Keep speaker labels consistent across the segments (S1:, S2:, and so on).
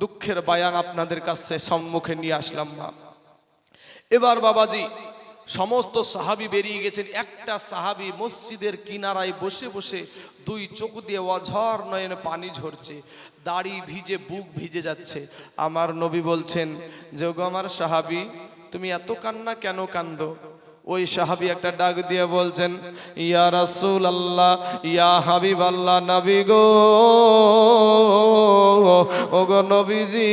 S1: দুঃখের বায়ান আপনাদের কাছে সম্মুখে নিয়ে আসলাম মা এবার বাবাজি, সমস্ত সাহাবি বেরিয়ে গেছেন। একটা সাহাবি মসজিদের কিনারায় বসে বসে দুই চোখ দিয়ে অঝর নয়নে পানি ঝরছে, দাড়ি ভিজে, বুক ভিজে যাচ্ছে। আমার নবী বলছেন, যে ওগো আমার সাহাবি, তুমি এত কান্না কেন কান্দো? ওই সাহাবি একটা ডাক দিয়ে বলছেন, ইয়া রাসুল আল্লাহ ইয়া হাবিব আল্লাহ নবী গো ও গো নবীজি,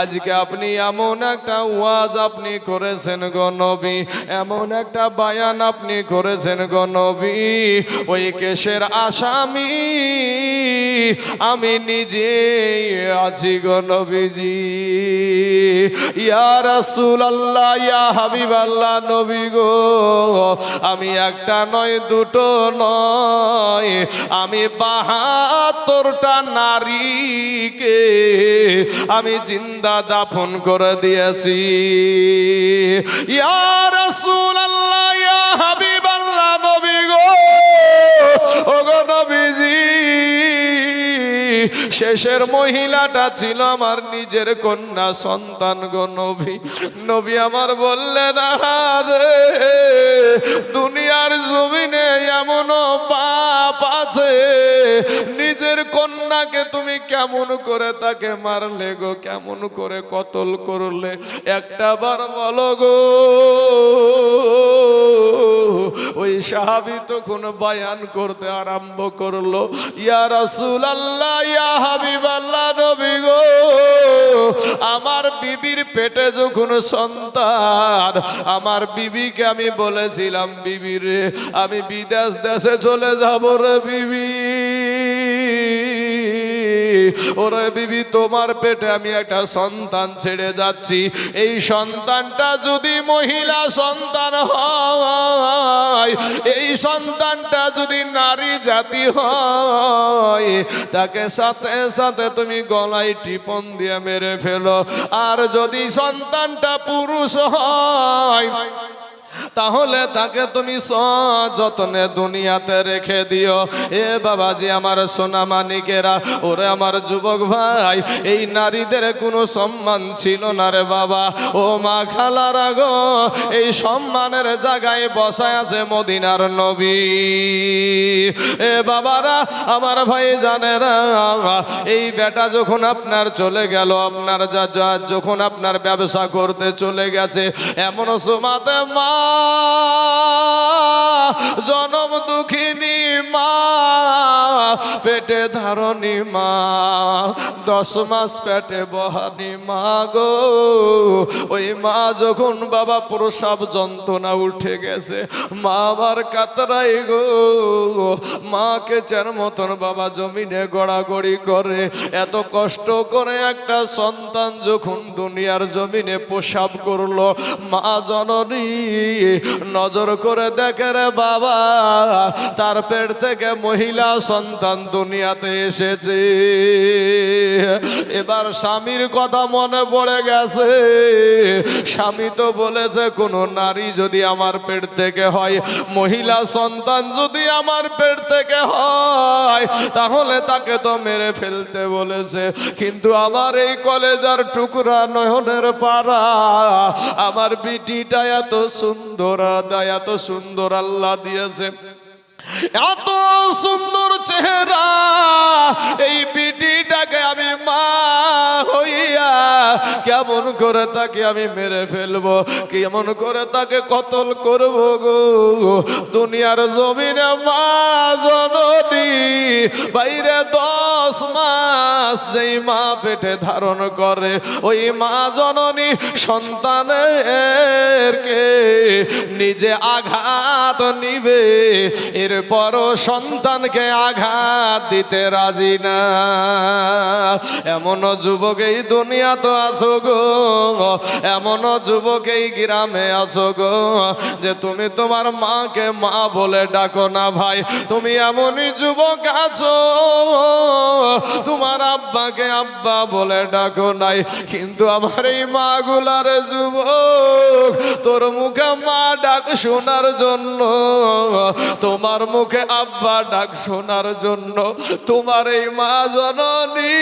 S1: আজকে আপনি এমন একটা ওয়াজ আপনি করেছেন গো নবী, এমন একটা বায়ান আপনি করেছেন গো নবী, ওই কেশের আসামি আমি নিজে আছি গো নবীজি, ইয়া রাসুল আল্লাহ ইয়া হাবিব আল্লাহ নবী গো, আমি একটা নয়, দুটো নয়। আমি বাহাত্তরটা নারীকে আমি জিন্দা দাফন করে দিয়েছি। ইয়া রাসূল শেষের মহিলাটা ছিল আমার নিজের কন্যা, সন্তান গো নবী। নবী আমার বললেন রে দুনিয়ার জমিনে এমন পাপ আছে। নিজের কন্যাকে তুমি কেমন করে তাকে মারলে গো? কেমন করে কতল করলে? একটা বার বলো গো, ওই সাহাবি তখন বায়ান করতে আরম্ভ করল, ইয়া রাসূল ইয়া হাবিব আল্লাহ নবী গো। আমার বিবির পেটে যখন সন্তান, আমার বিবিকে আমি বলেছিলাম, বিবি রে, আমি বিদেশ দেশে চলে যাব রে, বিবি। ওরে বিবি, তোমার পেটে আমি একটা সন্তান ছেড়ে যাচ্ছি। এই সন্তানটা যদি মহিলা সন্তান হয়, এই সন্তানটা যদি নারী জাতি হয়, তাকে সাথে সাথে তুমি গলায় টিপন দিয়ে মেরে ফেলো। আর যদি সন্তানটা পুরুষ হয় তাহলে তাকে তুমি যত্নে দুনিয়াতে রেখে দিও। এ বাবাজি আমার সোনা মানিকেরা ওরে আমার যুবক ভাই, এই নারীদের কোনো সম্মান ছিল না রে বাবা। ও মা খালারা গো, এই সম্মানের জায়গায় বসায় আছে মদিনার নবী। এ বাবারা, আমার ভাই জানেরা, এই বেটা যখন আপনার চলে গেল, আপনার যা, যখন আপনার ব্যবসা করতে চলে গেছে, এমন সমাতে মা জনম দুঃখিনী মা, পেটে ধারণী মা, দশ মাস পেটে বহানি মা গো। ওই মা যখন বাবা প্রসাব যন্ত্রণা উঠে গেছে, মা আবার কাতরাই গো। মাকে চার মতন বাবা জমিনে গড়াগড়ি করে, এত কষ্ট করে একটা সন্তান যখন দুনিয়ার জমিনে প্রসাব করল, মা জননী নজর করে দেখে রে বাবা, তার পেট থেকে মহিলা সন্তান দুনিয়াতে এসেছে। এবার স্বামীর কথা মনে পড়ে গেছে। স্বামী তো বলেছে, কোনো নারী যদি আমার পেট থেকে হয়, মহিলা সন্তান যদি আমার পেট থেকে হয়, তাহলে তাকে তো মেরে ফেলতে বলেছে। কিন্তু আমার এই কলেজার টুকরা নয়নের পাড়া, আমার বিটিটা এত সুন্দর আদা এত সুন্দর আল্লাহ দিয়েছে। এত সুন্দর চেহারা, এই বিটিটাকে আমি মা হইয়া কেমন করে তাকে আমি মেরে ফেলব, কেমন করে তাকে কতল করব গো? দুনিয়ার জমিনে মা জননী বাইরে দশ মাস যেই মা পেটে ধারণ করে, ওই মা জননী সন্তানের কে নিজে আঘাত নিবে। এরপরও সন্তানকে আঘাত দিতে রাজি না। এমন যুবক এই দুনিয়া তো আছো গো এমন যুবক এই গ্রামে আছো গো, যে তুমি তোমার মাকে মা বলে ডাকো না ভাই। তুমি এমনই যুবক আছো তোমার আব্বাকে আব্বা বলে ডাকো নাই, কিন্তু আমার এই মা গুলার যুবক, তোর মুখে মা ডাক শোনার জন্য, তোমার মুখে আব্বা ডাক শোনার জন্য, তোমার এই মা জননী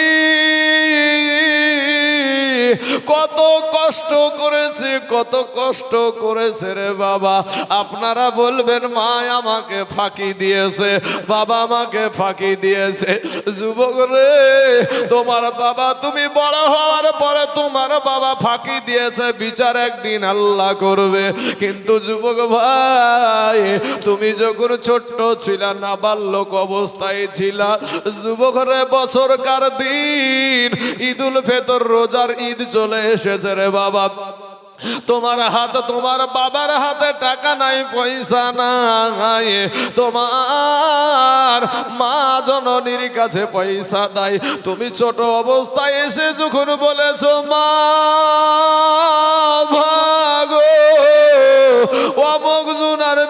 S1: কত কষ্ট করেছে, কত কষ্ট করেছে রে বাবা। আপনারা বলবেন, মা আমাকে ফাঁকি দিয়েছে, বাবা আমাকে ফাঁকি দিয়েছে। যুবক রে, তোমার বাবা তুমি বড় হওয়ার পরে তোমার বাবা ফাঁকি দিয়েছে, বিচার একদিন আল্লাহ করবে। কিন্তু যুবক ভাই, তুমি যখন ছোট্ট ছিলা না বাল্যক অবস্থায় ছিলা, যুবক রে, বছরকার দিন ঈদুল ফেতর, রোজার ঈদ চলে এসেছে রে বাবা, তোমার হাত, তোমার বাবার হাতে টাকা নাই, পয়সা নাই, তোমার মা জননীর কাছে পয়সা নাই। তুমি ছোট অবস্থায় এসে যখন বলেছ, মা, ভাগো, অমুক জুনার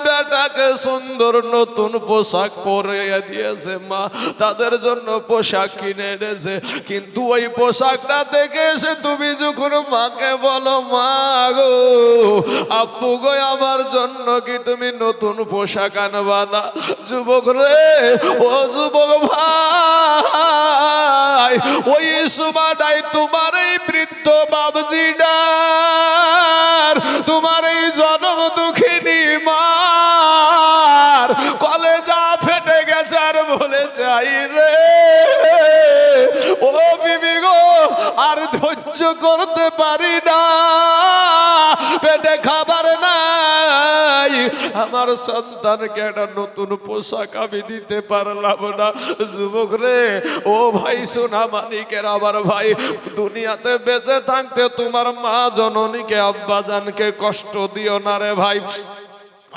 S1: সুন্দর নতুন পোশাক পরে দিয়েছে মা। তাদের জন্য পোশাক কিনে এনেছে। কিন্তু ওই পোশাকটা দেখে এসে তুমি যখন মাকে বলো, মা গো আপু গো, আমার জন্য কি তুমি নতুন পোশাক আনবা না? যুবক রে, ও যুবক ভাই, ওই সুমাটাই তোমার এই বৃদ্ধ বাবজিডার তোমার এই জন্ম দুঃখিনী মার বলে রে ও বিবি গো, আর ধৈর্য করতে পারি না। পেটে খাবার নাই। আমার সন্তানকে একটা নতুন পোশাক আমি দিতে পারলাম না। যুবক রে, ও ভাই সোনা মানিকের আবার ভাই, দুনিয়াতে বেঁচে থাকতে তোমার মা জননীকে আব্বাজানকে কষ্ট দিও না রে ভাই।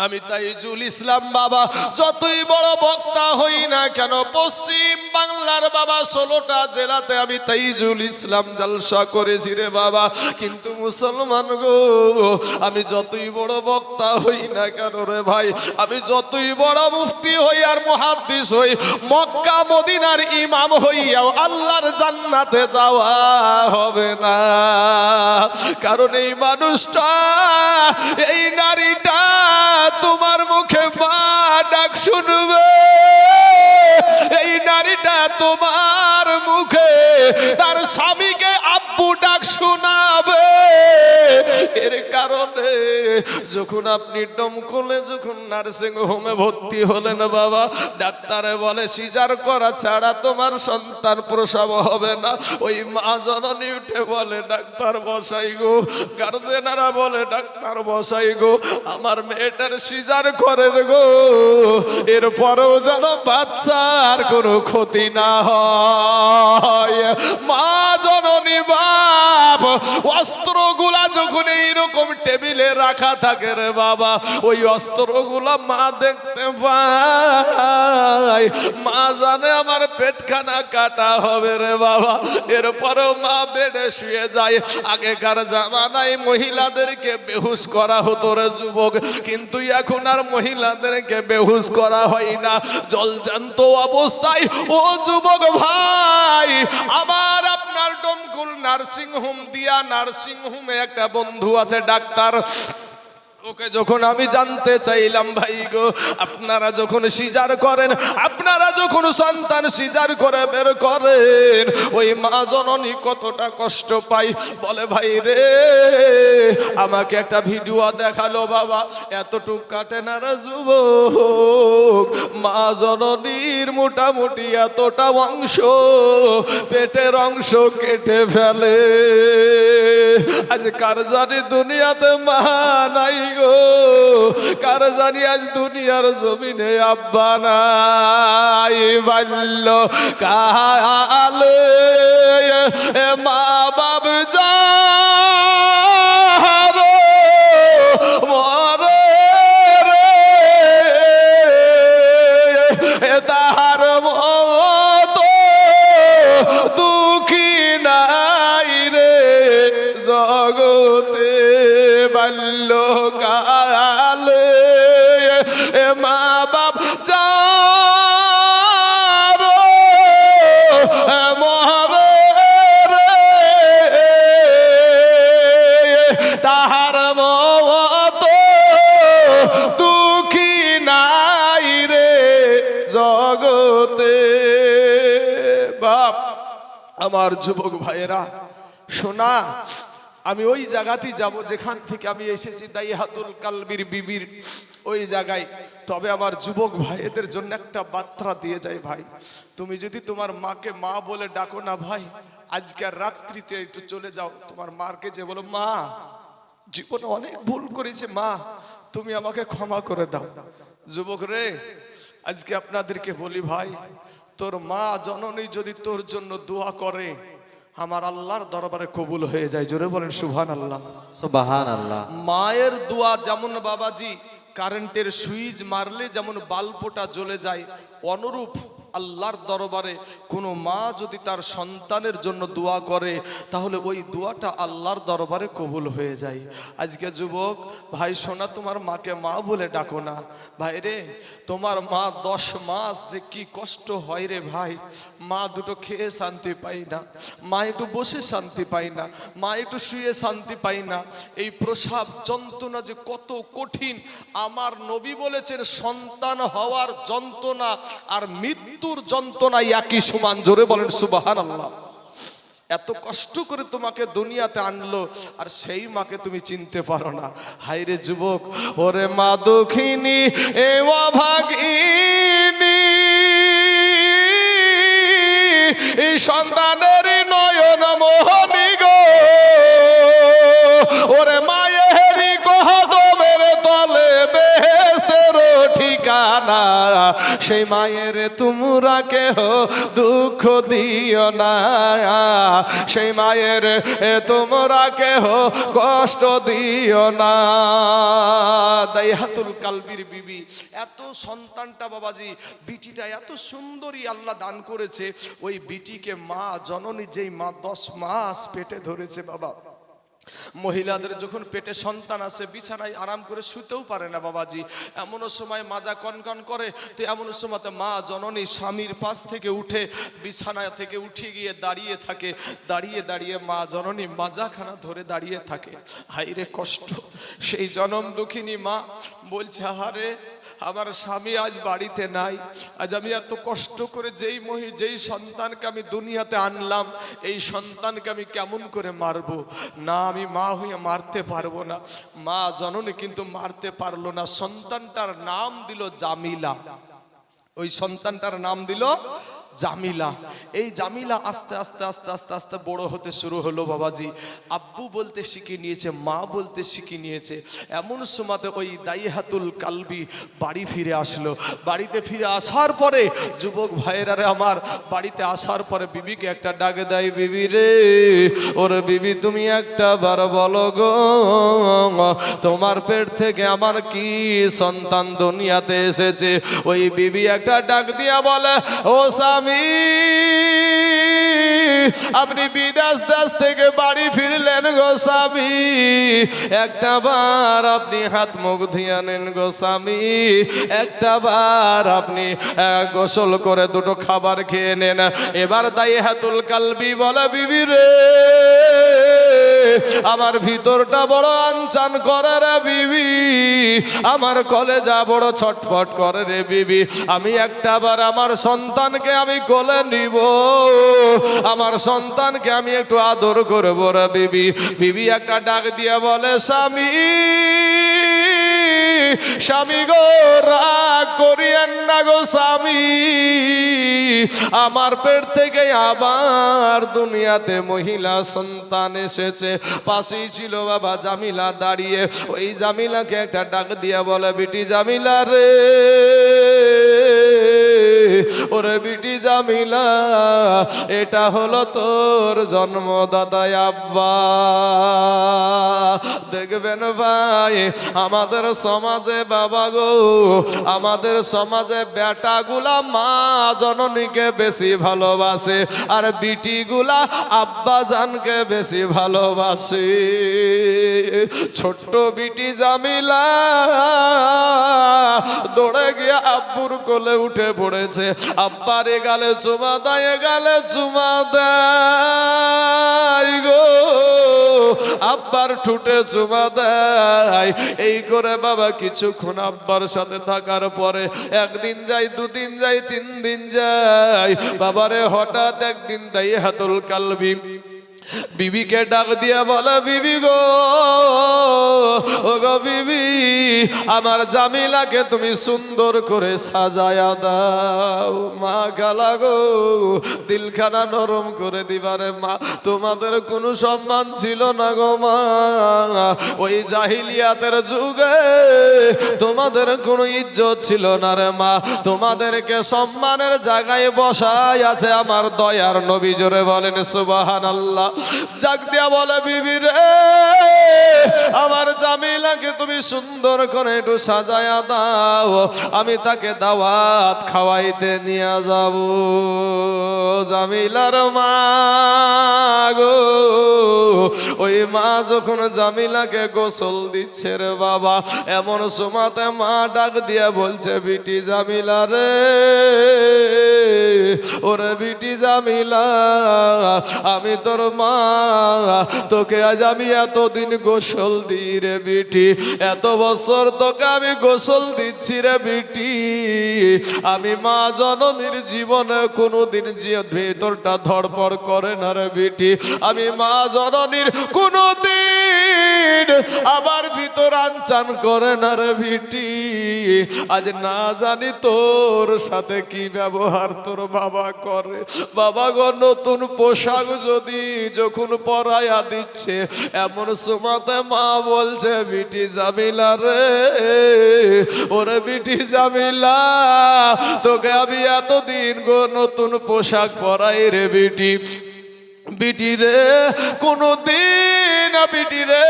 S1: আমি তাইজুল ইসলাম বাবা, যতই বড় বক্তা হই না কেন, পশ্চিম বাংলার বাবা, ষোলোটা জেলাতে আমি তাইজুল ইসলাম জালসা করেছি রে বাবা। কিন্তু মুসলমান গো, আমি যতই বড় বক্তা হই না কেন রে ভাই, আমি যতই বড় মুফতি হই আর মহাদ্দিস হই, মক্কা মদিনার ইমাম হইয়াও আল্লাহর জান্নাতে যাওয়া হবে না। কারণ এই মানুষটা, এই নারীটা তোমার মুখে মা ডাক শুনবে। এই নারীটা তোমার মুখে তার স্বামীকে এর কারণে যখন আপনি ডমকলে যখন নার্সিং হোমে ভর্তি হলেন বাবা, ডাক্তারে বলে, সিজার করা ছাড়া তোমার সন্তান প্রসব হবে না। ওই মা জননী উঠে বলে, ডাক্তার বসাই গো। গার্জেনারা বলে, ডাক্তার বসাই গো, আমার মেয়েটার সিজার করে গো। এরপরেও যেন বাচ্চার কোনো ক্ষতি না হয়। মা জননী বাপ, অস্ত্রগুলা যখন এইরকম টেবিলে রাখা থাকে রে বাবা। ওই অস্ত্রগুলা মা দেখতে পায়। মা জানে আমার পেটখানা কাটা হবে রে বাবা। এরপরেও মা বেডে শুয়ে যায়। আগেকার জামানায় মহিলাদেরকে বেহুশ করা হতো রে যুবক। কিন্তু এখন আর মহিলাদেরকে বেহুশ করা হয় না। জলজান্ত অবস্থায়, ও যুবক ভাই আবার আপনার ডমকুল নার্সিং হোম দিয়া নার্সিং হোমে একটা বন্ধু আছে ডাক্তার। ওকে যখন আমি জানতে চাইলাম, ভাই গো, আপনারা যখন সিজার করেন, আপনারা যখন সন্তান সিজার করে বের করেন, ওই মা জননী কতটা কষ্ট পাই বলে, ভাই রে, আমাকে একটা ভিডিও দেখাল বাবা, এতটুক কাটে না রে যুবক। মা জননীর মোটামুটি এতটা অংশ পেটের অংশ কেটে ফেলে। আজ কার জানি দুনিয়াতে মা নাই গো। কার জানি আজ দুনিয়ার জমিনে আব্বা নাই বাল্য কালে। মা বাব যা আমার যুবক ভাইয়েরা, শোনা, আমি ওই জায়গাতেই যাব যেখান থেকে আমি এসেছি দাই হাতুল কালবির বিবির ওই জায়গায়। তবে আমার যুবক ভাইদের জন্য একটা বার্তা দিয়ে যায় ভাই। তুমি যদি তোমার মাকে মা বলে ডাকো না ভাই, আজকের রাত্রিতে একটু চলে যাও। তোমার মাকে যে বলো, মা, জীবনে অনেক ভুল করেছে মা, তুমি আমাকে ক্ষমা করে দাও। যুবক রে, আজকে আপনাদেরকে বলি ভাই তোর মা জননী যদি তোর জন্য দোয়া করে আমার আল্লাহর দরবারে কবুল হয়ে যায়। জোরে বলেন সুভান আল্লাহ
S2: সুবাহান আল্লাহ
S1: মায়ের দোয়া যেমন বাবাজি কারেন্টের সুইচ মারলে যেমন বাল্পটা জ্বলে যায় অনুরূপ আল্লাহর দরবারে কোনো মা যদি তার সন্তানের জন্য দোয়া করে, তাহলে ওই দোয়াটা আল্লাহর দরবারে কবুল হয়ে যায়। আজকে যুবক, ভাই সোনা, তোমার মাকে মা বলে ডাকো না। ভাই রে, তোমার মা দশ মাস যে কি কষ্ট হয় রে ভাই। মা দুটো খেয়ে শান্তি পাই না। মা একটু বসে শান্তি পাই না। মা একটু শুয়ে শান্তি পাই না। এই প্রসাব যন্ত্রণা যে কত কঠিন। আমার নবী বলেছেন, সন্তান হওয়ার যন্ত্রণা আর মৃত্যুর যন্ত্রণা একই সমান। জোরে বলেন সুবাহান আল্লাহ এত কষ্ট করে তোমাকে দুনিয়াতে আনলো, আর সেই মাকে তুমি চিনতে পারো না। হাইরে যুবক, ওরে মা দক্ষিণী এ অভাগিনী। এই সন্তানের নয়ন মোহনী গো। ওরে মায়েরি ঠিকানা সেই মায়ের তোমরা কেহ দুঃখ দিও না। সেই মায়ের তোমরা কেহ কষ্ট দিও না। দাইহাতুল কালবির বিবি, এত সন্তানটা বাবাজি, বিটিটা এত সুন্দরী আল্লাহ দান করেছে। ওই বিটিকে মা, জননী যেই মা, দশ মাস পেটে ধরেছে বাবা। মহিলাদের যখন পেটে সন্তান আছে, বিছানায় আরাম করে শুতেও পারে না বাবাজি। এমন সময় মাজা কনকন করে তো এমন সময় মা জননী স্বামীর পাশ থেকে উঠে বিছানা থেকে উঠে গিয়ে দাঁড়িয়ে থাকে। দাঁড়িয়ে দাঁড়িয়ে মা জননী মাজাখানা ধরে দাঁড়িয়ে থাকে। হাইরে কষ্ট, সেই জনম দুঃখিনী মা বলছে হারে আমার স্বামী আজ বাড়িতে নাই। আজ আমি এত কষ্ট করে যেই মহি, যেই সন্তানকে আমি দুনিয়াতে আনলাম, এই সন্তানকে আমি কেমন করে মারবো? না, আমি মা হয়ে মারতে পারব না। মা জননী কিন্তু মারতে পারল না। সন্তানটার নাম দিল জামিলা। ওই সন্তানটার নাম দিল জামিলা। এই জামিলা আস্তে আস্তে আস্তে আস্তে আস্তে বড় হতে শুরু হলো বাবাজি। আব্বু বলতে শিখে নিয়েছে, মা বলতে শিখে নিয়েছে। এমন সময়তে ওই দাইহাতুল কালবি বাড়ি ফিরে আসলো। বাড়িতে ফিরে আসার পরে যুবক ভাইয়েরারে আমার বাড়িতে আসার পরে বিবিকে একটা ডাকে দেয়, বিবি রে, ওরে বিবি তুমি একটা বার বলো গো, তোমার পেট থেকে আমার কি সন্তান দুনিয়াতে এসেছে? ওই বিবি একটা ডাক দিয়া বলে, ও স্বামী আপনি বিদেশ দেশ থেকে বাড়ি ফিরলেন গো স্বামী। একটা বার আপনি হাত মুখ ধুয়ে নেন গো স্বামী। একটা বার আপনি গোসল করে দুটো খাবার খেয়ে নেন। এবার দায়ী হাতুল কালবি বলে, বিবি রে, আমার ভিতরটা বড় আনচান করে রে বিবি। আমার কলেজা বড় ছটফট করে রে বিবি। আমি একটা বার আমার সন্তানকে আমি কোলে নিব। আমার সন্তানকে আমি একটু আদর করব রে বিবি। বিবি একটা ডাক দিয়ে বলে, স্বামী স্বামী গো, রাগ করিয়েন না গো স্বামী। আমার পেট থেকে আবার দুনিয়াতে মহিলা সন্তান এসেছে। পাশেই ছিল বাবা জামিলা দাঁড়িয়ে। ওই জামিলাকে একটা ডাক দিয়া বলে, বিটি জামিলা রে ওরে বিটি জামিলা, এটা হলো তোর জন্মদাতা আব্বা। দেখবেন ভাই, আমাদের সমাজে বাবা গো, আমাদের সমাজে বেটাগুলা মা জননীকে বেশি ভালোবাসে, আর বিটিগুলা আব্বা জানকে বেশি ভালোবাসে। ছোট্ট বিটি জামিলা আব্বুর কোলে উঠে পড়েছে। আব্বার এ গালে চুমা দেয় গালে চুমা দেয় গো। আব্বার ঠুটে চুমা দেয়। এই করে বাবা কিছুক্ষণ আব্বার সাথে থাকার পরে একদিন যাই, দুদিন যাই, তিন দিন যাই। বাবারে হঠাৎ একদিন তাই হাতুল কালবি। বিবিকে ডাক দিয়ে বলে, বিবি গো ও গো বিবি, আমার জামিলাকে তুমি সুন্দর করে সাজায়া দাও। মা গালা গো, দিলখানা নরম করে দিবারে মা, তোমাদের কোনো সম্মান ছিল না গো মা। ওই জাহিলিয়াতের যুগে তোমাদের কোনো ইজ্জত ছিল না রে মা। তোমাদেরকে সম্মানের জায়গায় বসাই আছে আমার দয়ার নবী, জোরে বলেন সুবাহান আল্লাহ দিয়া বলে বিবি রে আমার জামিলাকে তুমি সুন্দর করে একটু সাজায়া দাও। আমি তাকে দাওয়াত খাওয়াইতে নিয়ে যাব। জামিলার মা গো, ওই মা যখন জামিলাকে গোসল দিচ্ছে রে বাবা, এমন সময়তে মা ডাক দিয়া বলছে, বিটি জামিলা রে, ওরে বিটি জামিলা, আমি তোর মা, তোকে আজ আমি এতদিন গোসল দিই রে বিটি। এত বছর তোকে আমি গোসল দিচ্ছি রে বিটি। আমি মা জননীর জীবনে কোনোদিন ভেতরটা ধড়পড় করে না রে বিটি। আমি মা জননীর কোনোদিন আবার ভিতর আনচান করে না রে বিটি। আজ না জানি তোর সাথে কি ব্যবহার তোর বাবা করে। বাবা গো, নতুন পোশাক যদি যখন পরাইয়া দিচ্ছে, এমন সময়তে মা বলছে, বিটি জামিলা রে, ওরে বিটি জামিলা, তোকে আমি এতদিন গো নতুন পোশাক পরাই রে বিটি। বিটি রে কোনো দিন বিটি রে,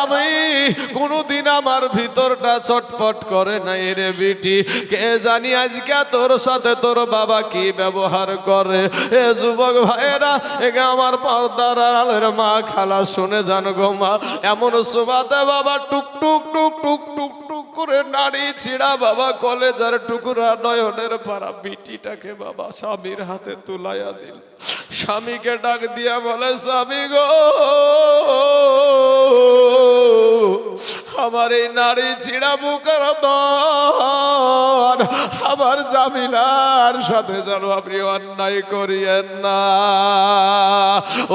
S1: আমি কোনোদিন আমার ভিতরটা চটপট করে নাই রে বিটি। কে জানি আজকে তোর সাথে তোর বাবা কি ব্যবহার করে? এ যুবক ভাইয়েরা একে আমার পর্দার আড়ালের মা খালা, শুনে জান গো মা। এমন সুবাদে বাবা টুক টুক টুক টুক টুক টুক করে নাড়ি ছিড়া বাবা কলেজার টুকুরা নয়নের পাড়া বিটিটাকে বাবা স্বামীর হাতে তুলাইয়া দিল। স্বামীকে ডাক দিয়া বলে, স্বামী গো, আমার এই নারী ছিড়া বুকের দর। আমার জামিলার সাথে যেন আপনি অন্যায় করিয়েন না।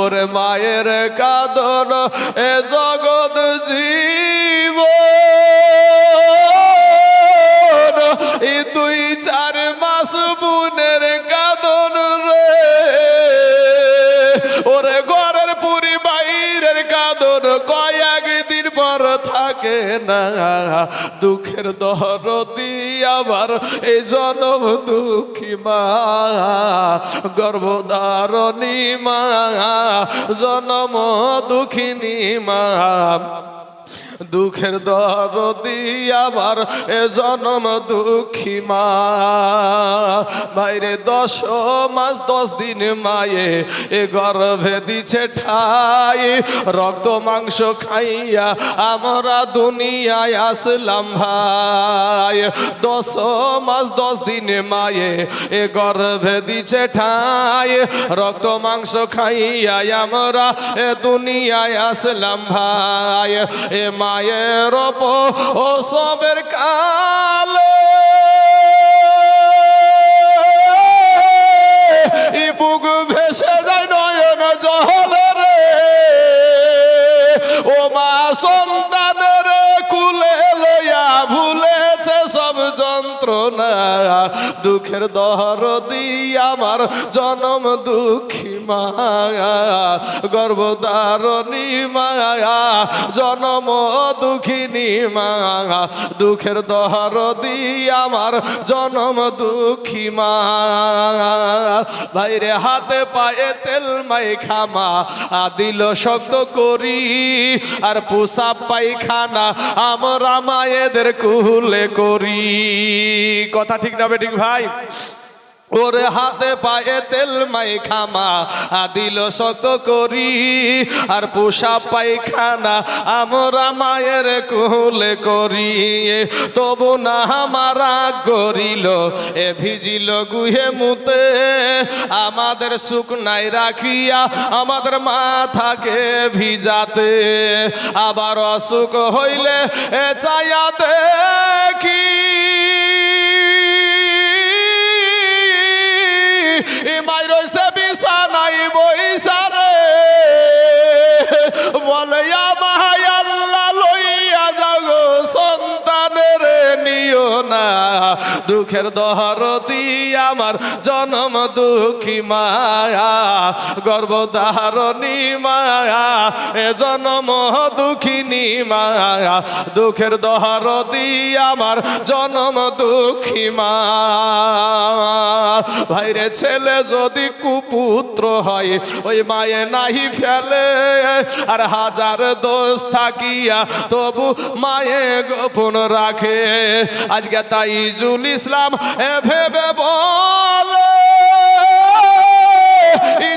S1: ওরে মায়ের কাদন, এ জগৎ জীব না দুঃখের দর আবার এই জনম দুঃখী মা গর্ভধারণী মা জনম দুঃখিনী মা। দুঃখের দরদি আমার এ জনম দুঃখী মা। বাইরে দশ মাস, দশ দিন মায়ে এ গর্ভে দিছে ঠাই। রক্ত, মাংস খাইয়া আমরা দুনিয়ায় আসলাম ভাই। দশ মাস, দশ দিন মায়ে এ গর্ভে দিছে ঠাই। রক্ত, মাংস খাইয়া আমরা এ দুনিয়ায় আসলাম ভাই। এ মায়ের অপ ও সবের কালে। বুক ভেসে যায় দুঃখের দহর আমার জনম দুঃখী মায়া, গর্ভধারণী মায়া, জনম দুঃখিনী মায়া, দুঃখের দহর আমার জনম দুঃখী মা ভাইরে হাতে পায়ে তেল মাই খামা দিল শক্ত করি, আর পোষা পায়খানা আমরা মায়েদের কুলে করি। কথা ঠিক না বেঠিক ভাই ওরে হাতে পায়ে তেল মাই খামা দিল শত করি, আর পোষা পায়খানা আমরা মায়ের কুলে করি। তবু না মারা করিল, এ ভিজিল গুহে মুতে, আমাদের সুখ নাই রাখিয়া, আমাদের মাথাকে ভিজাতে। আবার অসুখ হইলে এ চাইয়া দেখি। ইমাই রয়েছে বিছানাই বইসারে বলে দুঃখের দহরতি আমার জনম দুঃখী মায়া, গর্ভধারণী মায়া, এ জনম দুঃখিনী মায়া, দুঃখের দহরতি আমার জনম দুঃখী মা। ভাইরে ছেলে, যদি কুপুত্র হয়, ওই মায়ে নাহি ফেলে, আর হাজার দোষ থাকিয়া তবু মায়ে গোপন রাখে। আজকে তাইজুল ইসলাম এ ভেবে বলে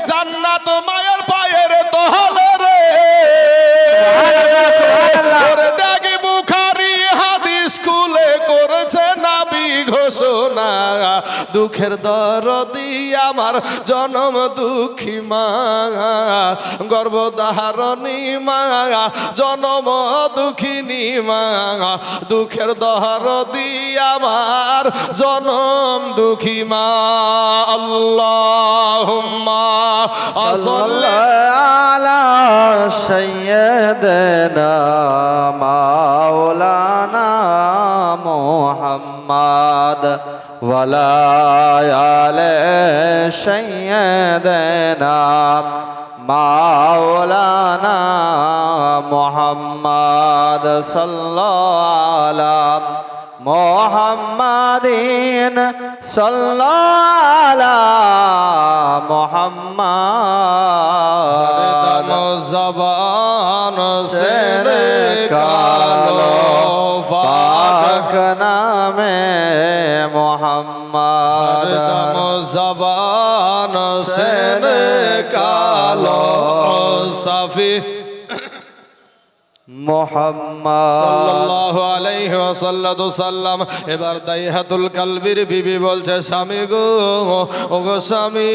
S1: জান্নাত মায়ের পায়ের তহলে রে। না, দুঃখের দরদি আমার জনম দুঃখী মা, গর্ভধারণী মা, জনম দুঃখিনী মা, দুঃখের দরদি আমার জনম দুঃখী মা আল্লাহ
S2: আলা সৈয়দনা মাওলানা মোহাম্মদ। ولا آل سيدنا مولانا محمد صلى على محمد صلى على محمد
S1: দম
S2: মোহাম্মদ।
S1: দম জবান সেন কালো সাফি
S2: মোহাম্মদ
S1: এবার দাইহাতুল কালবির বিবি বলছে, স্বামী গো, ও গো স্বামী,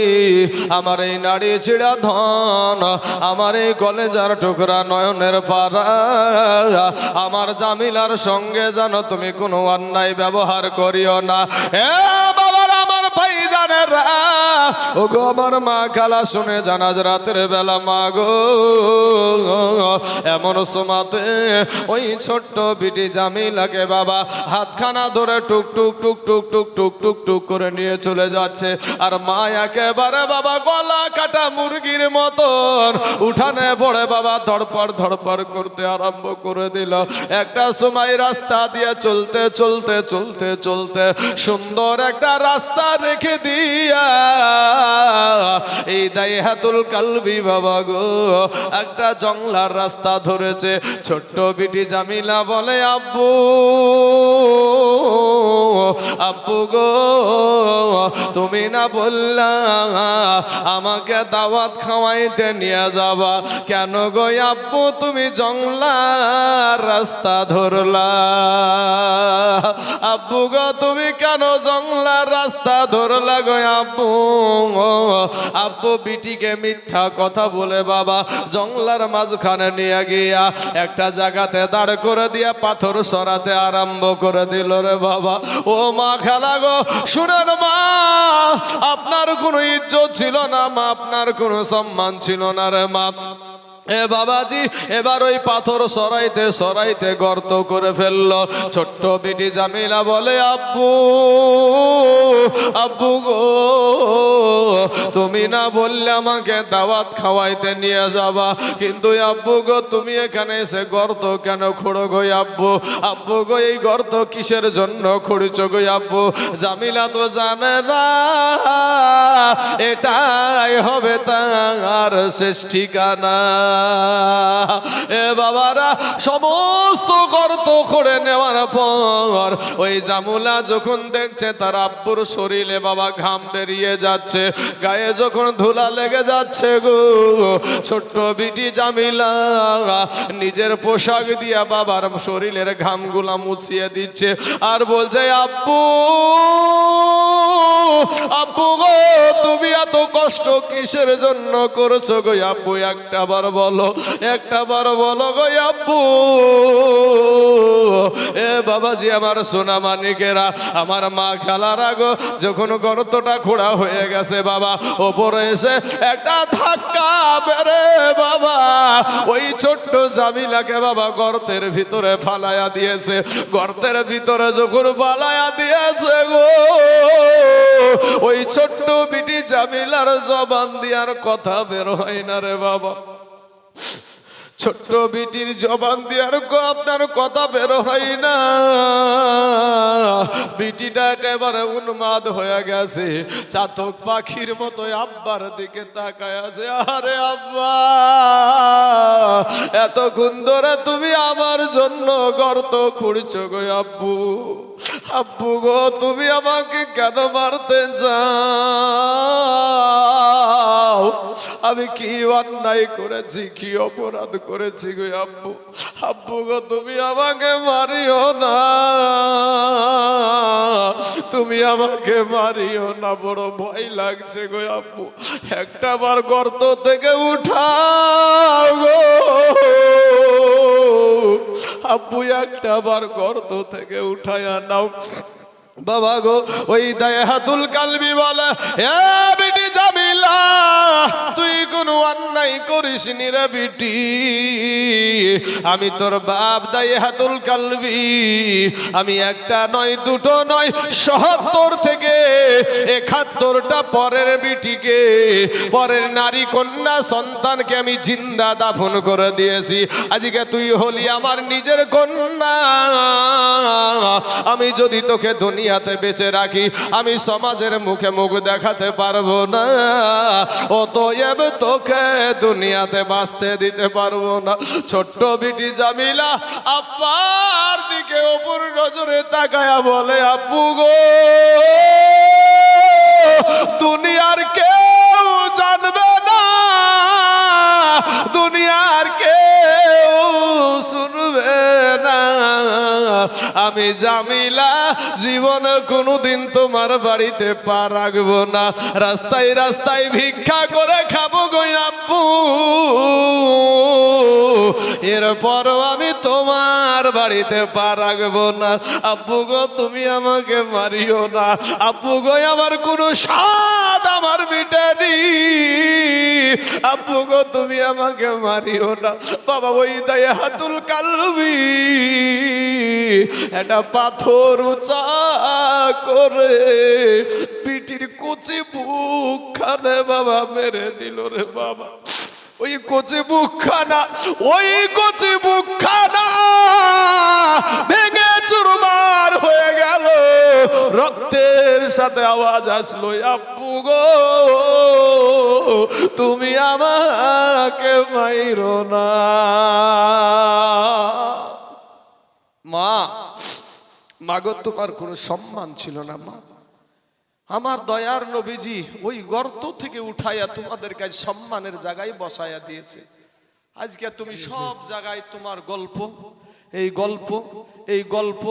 S1: আমার এই নাড়ি ছিড়া ধন, আমার এই কলেজার টুকরা নয়নের পাড়া আমার জামিলার সঙ্গে জানো তুমি কোনো অন্যায় ব্যবহার করিও না। এ ও গো মা খালা শুনে জানাজ রাতের বেলা মা গো, এমন সমাতে ওই ছোট্ট বিটি জামিলাকে বাবা হাতখানা ধরে টুক টুক টুক টুক টুক টুক টুক টুক করে নিয়ে চলে যাচ্ছে। আর মা একেবারে বাবা গলা কাটা মুরগির মতন উঠানে পড়ে বাবা করতে আরম্ভ করে দিল। একটা সময় রাস্তা দিয়ে চলতে চলতে চলতে চলতে সুন্দর একটা রাস্তা রেখে দিয়া এই দাইহাতুল কালবি বাবা গো একটা জংলার রাস্তা ধরেছে। ছোট্ট বিটি জামিলা বলে আব্বু আব্বু গো, তুমি না বললা আমাকে দাওয়াত খাওয়াইতে নিয়ে যাবা। কেন গো আব্বু তুমি জংলার রাস্তা ধরলা। আব্বু গো, তুমি কেন জংলার রাস্তা ধরলা গো আব্বু আব্বু বিটিকে মিথ্যা কথা বলে বাবা, জংলার মাঝখানে নিয়ে গিয়া একটা জায়গাতে দাঁড় করে দিয়া পাথর সরাতে আরম্ভ করে দিল রে বাবা। ও মা, খেলা গো, শুনেন মা, আপনার কোনো ইজ্জত ছিল না, মা, আপনার কোনো সম্মান ছিল না রে মা। এ বাবাজি, এবার ওই পাথর সরাইতে সরাইতে গর্ত করে ফেলল। ছোট্ট বিটি জামিলা বলে, আব্বু আব্বু গো, তুমি না বললে আমাকে দাওয়াত খাওয়াইতে নিয়ে যাবা। কিন্তু আব্বু গো, তুমি এখানে এসে গর্ত কেন খুঁড়ো গো আব্বু? আব্বু গো, এই গর্ত কিসের জন্য খুঁড়ছ গো আব্বু? জামিলা তো জানে না, এটাই হবে তার শেষ ঠিকানা। এ বাবারা, সমস্ত গর্ত করে নেওয়ার পর ওই জামুলা যখন দেখছে, তার আব্বুর শরীরে বাবা ঘাম বেরিয়ে যাচ্ছে, গায়ে যখন ধুলা লেগে যাচ্ছে গো, ছোট্ট বিটি জামিলা, নিজের পোশাক দিয়া বাবার শরীরের ঘামগুলা মুছিয়ে দিচ্ছে আর বলছে, আব্বু তুমি এত কষ্ট কিসের জন্য করছ গো আব্বু? একটা বার বলো, একটা বার বলো গো আব্বু। এ বাবাজি, আমার সোনা মানিকেরা, আমার মা খেলার আগো যখন গর্তটা হয়ে গেছে বাবা, ওপরে এসে একটা ধাক্কা বেড়ে বাবা, ওই ওই ছোট্ট জামিলাকে বাবা গর্তের ভিতরে ফালায়া দিয়েছে। গর্তের ভিতরে যখন ফালায়া দিয়েছে গো, ওই ছোট্ট বিটি জামিলার জবান দিয়ার কথা বের হয় না রে বাবা। ছোট্ট বিটির জবান দিয়ার আপনার কথা বের হয় না। বিটিটা একেবারে উন্মাদ হয়ে গেছে। চাতক পাখির মতো আব্বার দিকে তাকায় আছে। আরে আব্বা, এতক্ষণ ধরে তুমি আমার জন্য গর্ত খুঁড়ছো গো আব্বু। আব্বু গো, তুমি আমাকে কেন মারতে চাও? আমি কি অন্যায় করেছি, কি অপরাধ করেছি গো আব্বু? আব্বু গো, তুমি আমাকে মারিও না। তুমি আমাকে মারিও না, বড় ভয় লাগছে গো আব্বু। একটা বার গর্ত থেকে উঠাও গো। আব্বু একটা বার গর্ত থেকে উঠায়া নাও। বাবা গো, ওই দায় হাতুল কালবি বলে, এ বিটি জামিলা, তুই কোন অন্যায় করিস নি রে বিটি। আমি তোর বাপ দায় হাতুল কালবি, আমি একটা নয়, দুটো নয়, সহত্তর থেকে একাত্তরটা পরের বিটিকে, পরের নারী কন্যা সন্তানকে আমি জিন্দা দাফন করে দিয়েছি। আজকে তুই হলি আমার নিজের কন্যা। আমি যদি তোকে দুনিয়াতে বেঁচে রাখি, আমি সমাজের মুখে মুখ দেখাতে পারব না। অতএব তোকে দুনিয়াতে বাঁচতে দিতে পারব না। ছোট্ট বিটি জামিলা আপার দিকে ওপর নজরে তাকায়া বলে আপু গো, দুনিয়ার কেউ শুনবে না। আমি জামিলা জীবনে কোনোদিন তোমার বাড়িতে পা রাখব না। রাস্তায় রাস্তায় ভিক্ষা করে খাব গো আপু এরপরও আমি তোমার বাড়িতে পা রাখব না। আব্বু গো, তুমি আমাকে মারিও না। আব্বু গো, আমার কোনো স্বাদ আমার মিটানি। আব্বু গো, তুমি আমাকে মারিও না। বাবা ওই দায়ে হাতুল কালবি, একটা পাথর উঁচা করে পিটির কুচি বুক খানে বাবা মেরে দিল রে বাবা। ওই কচি বুকখানা ওই কচি বুকখানা ভেঙে চুরমার হয়ে গেল। রক্তের সাথে আওয়াজ আসলো, আব্বু গো, তুমি আমাকে মাইরো না। মা, মাগো, তোমার কোনো সম্মান ছিল না, মা। আমার দয়ার নবীজি ওই গর্ত থেকে উঠাইয়া তোমাদের কাছে সম্মানের জায়গায় বসাইয়া দিয়েছে। আজকে তুমি সব জায়গায় তোমার গল্প, এই গল্প এই গল্প,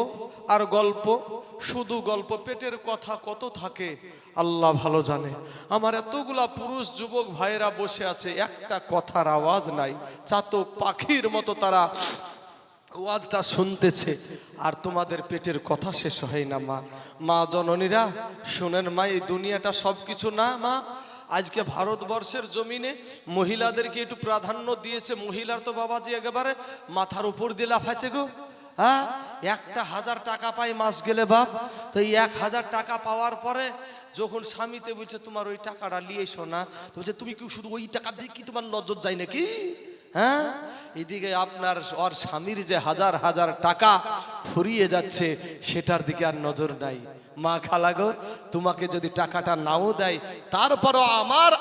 S1: আর গল্প, শুধু গল্প, পেটের কথা কত থাকে, আল্লাহ ভালো জানে। আমার এতগুলা পুরুষ, যুবক, ভাইয়েরা বসে আছে, একটা কথার আওয়াজ নাই। চাতক পাখির মতো তারা ওয়াজটা শুনতেছে, আর তোমাদের পেটের কথা শেষ হয় না, মা। মা জননীরা, শুনেন মা, এই দুনিয়াটা সব কিছু না, মা? আজকে ভারতবর্ষের জমিনে মহিলাদেরকে একটু প্রাধান্য দিয়েছে, মহিলার তো বাবাজি একেবারে মাথার উপর দিয়ে লাফাচ্ছে গো হ্যাঁ? একটা হাজার টাকা পাই মাস গেলে বাপ, তো এই এক হাজার টাকা পাওয়ার পরে যখন স্বামীতে বলছে, তোমার ওই টাকাটা নিয়ে এসো না। তো বলছে, তুমি কি শুধু ওই টাকা দিয়ে কি তোমার নজর যায় নাকি? হ্যাঁ? এদিকে আপনার ওর স্বামীর যে হাজার হাজার টাকা ফুরিয়ে যাচ্ছে, সেটার দিকে আর নজর নাই। মা খালাগো, তোমাকে যদি টাকাটা নাও দেয়, তারপরও আমার